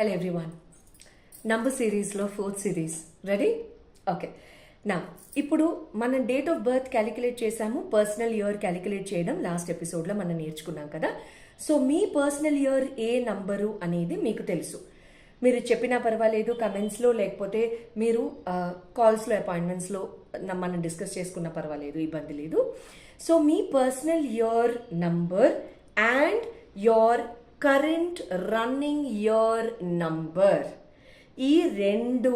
Hello everyone number సిరీస్లో fourth series ready okay నా ఇప్పుడు మనం డేట్ ఆఫ్ బర్త్ క్యాలిక్యులేట్ చేసాము పర్సనల్ ఇయర్ క్యాలిక్యులేట్ చేయడం లాస్ట్ ఎపిసోడ్లో మనం నేర్చుకున్నాం కదా. సో మీ పర్సనల్ ఇయర్ ఏ నంబరు అనేది మీకు తెలుసు. మీరు చెప్పినా పర్వాలేదు కమెంట్స్లో లేకపోతే మీరు కాల్స్లో అపాయింట్మెంట్స్లో మనం డిస్కస్ చేసుకున్నా పర్వాలేదు ఇబ్బంది లేదు. So me personal year number and your current running year number ఈ రెండు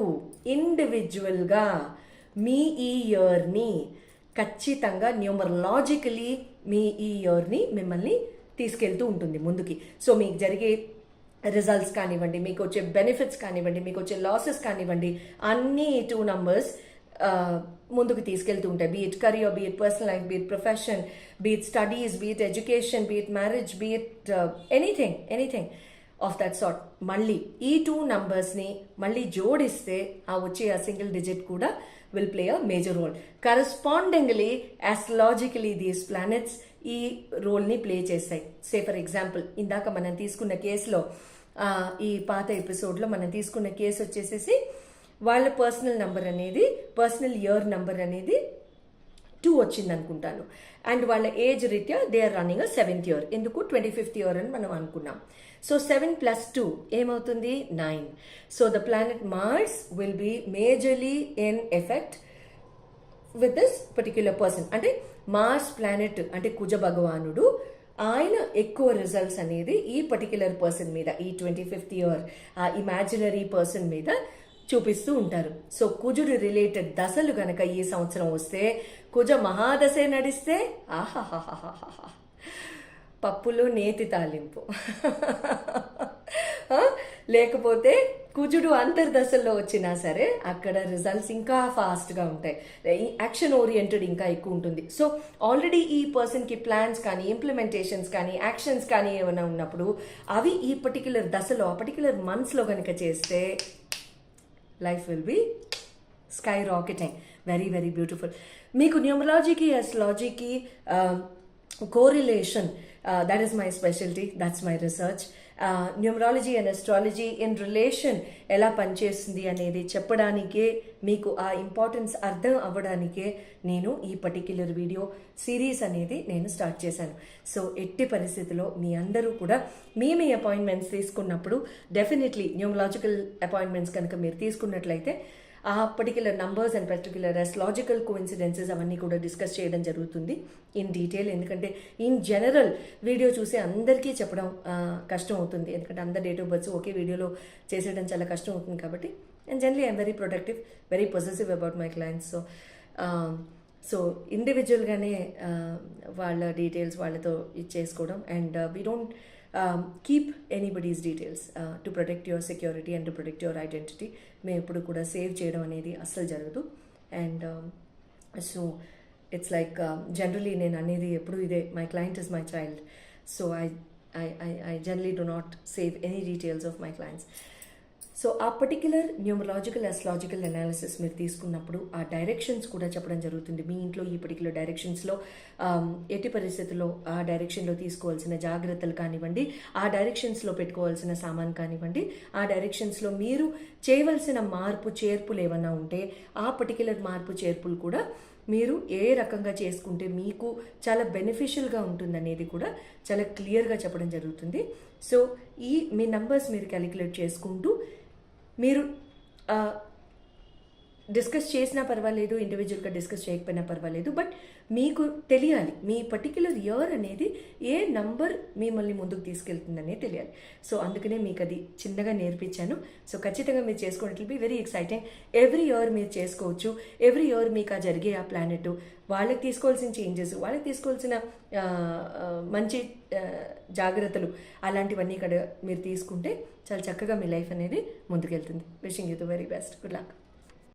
ఇండివిజువల్గా మీ ఈ ఇయర్ని ఖచ్చితంగా న్యూమరలాజికలీ మీ ఈ ఇయర్ని మిమ్మల్ని తీసుకెళ్తూ ఉంటుంది ముందుకి. సో మీకు జరిగే రిజల్ట్స్ కానివ్వండి మీకు వచ్చే బెనిఫిట్స్ కానివ్వండి మీకు వచ్చే లాసెస్ కానివ్వండి అన్ని టూ నంబర్స్ ముందుకు తీసుకెళ్తూ ఉంటాయి. Be it career be it personal life be it profession be it studies be it education be it marriage be it anything anything of that sort మళ్ళీ ఈ టూ నంబర్స్ని మళ్ళీ జోడిస్తే ఆ వచ్చే ఆ సింగిల్ డిజిట్ కూడా will play a major role correspondingly astrologically these planets ఈ రోల్ని ప్లే చేస్తాయి. సే ఫర్ ఎగ్జాంపుల్ ఇందాక మనం తీసుకున్న కేసులో ఈ పాత ఎపిసోడ్లో మనం తీసుకున్న కేసు వచ్చేసేసి వాళ్ళ పర్సనల్ నంబర్ అనేది పర్సనల్ ఇయర్ నంబర్ అనేది టూ వచ్చింది అనుకుంటాను. అండ్ వాళ్ళ ఏజ్ రీత్యా they are running a seventh year ఎందుకు? ట్వంటీ ఫిఫ్త్ ఇయర్ అని మనం అనుకున్నాం. సో సెవెన్ ప్లస్ టూ ఏమవుతుంది? Nine so the planet Mars will be majorly in effect with this particular person అంటే మార్స్ ప్లానెట్ అంటే కుజ భగవానుడు ఆయన ఎక్కువ రిజల్ట్స్ అనేది ఈ పర్టిక్యులర్ పర్సన్ మీద ఈ ట్వంటీ ఫిఫ్త్ ఇయర్ ఆ ఇమాజినరీ పర్సన్ మీద చూపిస్తూ ఉంటారు. సో కుజుడు రిలేటెడ్ దశలు గనక ఈ సంవత్సరం వస్తే కుజ మహాదశే నడిస్తే ఆహాహాహాహా పప్పులో నేతి తాలింపు. లేకపోతే కుజుడు అంతర్దశల్లో వచ్చినా సరే అక్కడ రిజల్ట్స్ ఇంకా ఫాస్ట్గా ఉంటాయి. యాక్షన్ ఓరియంటెడ్ ఇంకా ఎక్కువ ఉంటుంది. సో ఆల్రెడీ ఈ పర్సన్కి ప్లాన్స్ కానీ ఇంప్లిమెంటేషన్స్ కానీ యాక్షన్స్ కానీ ఏమైనా ఉన్నప్పుడు అవి ఈ పర్టిక్యులర్ దశలో ఆ పర్టిక్యులర్ మంత్స్లో కనుక చేస్తే life will be skyrocketing very very beautiful మీకు న్యూమరాలజీకి అస్ట్రాలజీకి correlation that is my speciality that's my research numerology and astrology in relation ఎలా పనిచేస్తుంది అనేది చెప్పడానికే మీకు ఆ ఇంపార్టెన్స్ అర్థం అవ్వడానికే నేను ఈ పర్టిక్యులర్ వీడియో సిరీస్ అనేది నేను స్టార్ట్ చేశాను. సో ఎట్టి పరిస్థితిలో మీ అందరూ కూడా మీ మీ అపాయింట్మెంట్స్ తీసుకున్నప్పుడు డెఫినెట్లీ న్యూమలాజికల్ అపాయింట్మెంట్స్ కనుక మీరు తీసుకున్నట్లయితే ఆ particular numbers and particular logical coincidences అవన్నీ కూడా డిస్కస్ చేయడం జరుగుతుంది ఇన్ డీటెయిల్ ఎందుకంటే ఇన్ జనరల్ వీడియో చూసి అందరికీ చెప్పడం కష్టం అవుతుంది. ఎందుకంటే అందరి డేట్ ఆఫ్ బర్త్స్ ఒకే వీడియోలో చేసేయడం చాలా కష్టం అవుతుంది కాబట్టి and generally I'm very protective very possessive about my clients so so ఇండివిజువల్గానే వాళ్ళ డీటెయిల్స్ వాళ్ళతో ఇచ్చేసుకోవడం and we uh, don't keep anybody's details to protect your security and to protect your identity మేము ఎప్పుడు కూడా సేవ్ చేయడం అనేది అస్సలు జరగదు. And so it's like generally నేను అనేది ఎప్పుడు ఇదే my client is my child so I I I generally do not save any details of my clients so ఆ పర్టిక్యులర్ న్యూమలాజికల్ అస్ట్రాలజికల్ అనాలిసిస్ మీరు తీసుకున్నప్పుడు ఆ డైరెక్షన్స్ కూడా చెప్పడం జరుగుతుంది. మీ ఇంట్లో ఈ పర్టిక్యులర్ డైరెక్షన్స్లో ఎట్టి పరిస్థితుల్లో ఆ డైరెక్షన్లో తీసుకోవాల్సిన జాగ్రత్తలు కానివ్వండి ఆ డైరెక్షన్స్లో పెట్టుకోవాల్సిన సామాన్ కానివ్వండి ఆ డైరెక్షన్స్లో మీరు చేయవలసిన మార్పు చేర్పులు ఏమైనా ఉంటే ఆ పర్టికులర్ మార్పు చేర్పులు కూడా మీరు ఏ రకంగా చేసుకుంటే మీకు చాలా బెనిఫిషియల్గా ఉంటుందనేది కూడా చాలా క్లియర్గా చెప్పడం జరుగుతుంది. సో ఈ మీ నంబర్స్ మీరు క్యాలిక్యులేట్ చేసుకుంటూ మీరు ఆ, డిస్కస్ చేసినా పర్వాలేదు ఇండివిజువల్గా డిస్కస్ చేయకపోయినా పర్వాలేదు బట్ మీకు తెలియాలి. మీ పర్టిక్యులర్ ఇయర్ అనేది ఏ నంబర్ మిమ్మల్ని ముందుకు తీసుకెళ్తుందనే తెలియాలి. సో అందుకనే మీకు అది చిన్నగా నేర్పించాను. సో ఖచ్చితంగా మీరు చేసుకోండి it be very exciting every year మీరు చేసుకోవచ్చు. ఎవ్రీ ఇయర్ మీకు ఆ జరిగే ఆ ప్లానెట్ వాళ్ళకి తీసుకోవాల్సిన చేంజెస్ వాళ్ళకి తీసుకోవాల్సిన మంచి జాగ్రత్తలు అలాంటివన్నీ ఇక్కడ మీరు తీసుకుంటే చాలా చక్కగా మీ లైఫ్ అనేది ముందుకెళ్తుంది. Wishing you the very best good luck